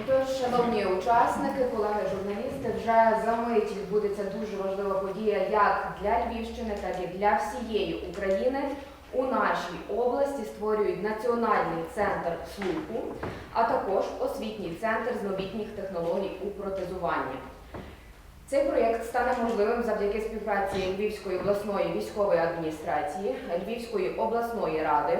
Отож, шановні учасники, колеги журналісти, вже за мить відбудеться дуже важлива подія як для Львівщини, так і для всієї України. У нашій області створюють національний центр слуху, а також освітній центр з новітніх технологій у протезуванні. Цей проєкт стане можливим завдяки співпраці Львівської обласної військової адміністрації, Львівської обласної ради,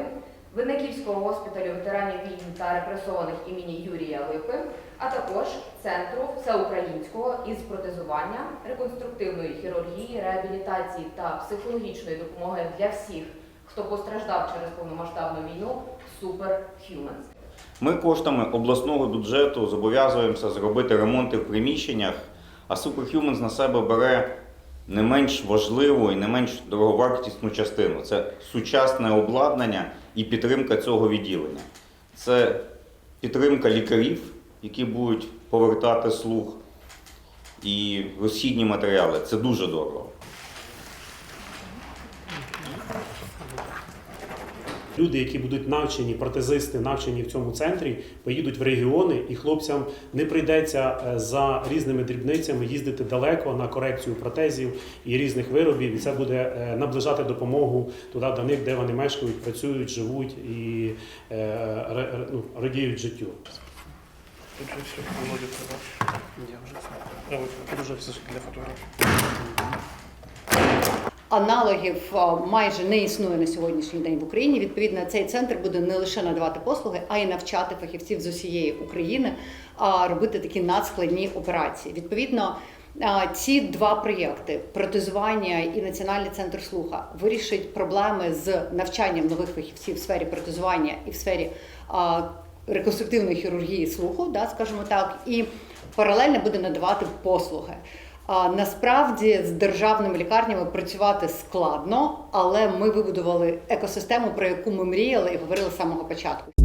Винниківського госпіталю ветеранів війн та репресованих імені Юрія Липи, а також Центру всеукраїнського із протезування, реконструктивної хірургії, реабілітації та психологічної допомоги для всіх, хто постраждав через повномасштабну війну Superhumans. Ми коштами обласного бюджету зобов'язуємося зробити ремонти в приміщеннях, а Superhumans на себе бере не менш важливу і не менш дороговартісну частину. Це сучасне обладнання і підтримка цього відділення. Це підтримка лікарів, які будуть повертати слух, і розхідні матеріали. Це дуже дорого. Люди, які будуть навчені, протезисти, навчені в цьому центрі, поїдуть в регіони, і хлопцям не прийдеться е, за різними дрібницями їздити далеко на корекцію протезів і різних виробів. І це буде е, наближати допомогу туди до них, де вони мешкають, працюють, живуть і е, ну, радіють життю. Тут же все. А вот уже все для фотографий. Аналогів майже не існує на сьогоднішній день в Україні. Відповідно, цей центр буде не лише надавати послуги, а й навчати фахівців з усієї України робити такі надскладні операції. Відповідно, ці два проєкти протезування і Національний центр слуха вирішать проблеми з навчанням нових фахівців в сфері протезування і в сфері реконструктивної хірургії слуху, да, скажімо так, і паралельно буде надавати послуги. А насправді з державними лікарнями працювати складно, але ми вибудували екосистему, про яку ми мріяли і говорили з самого початку.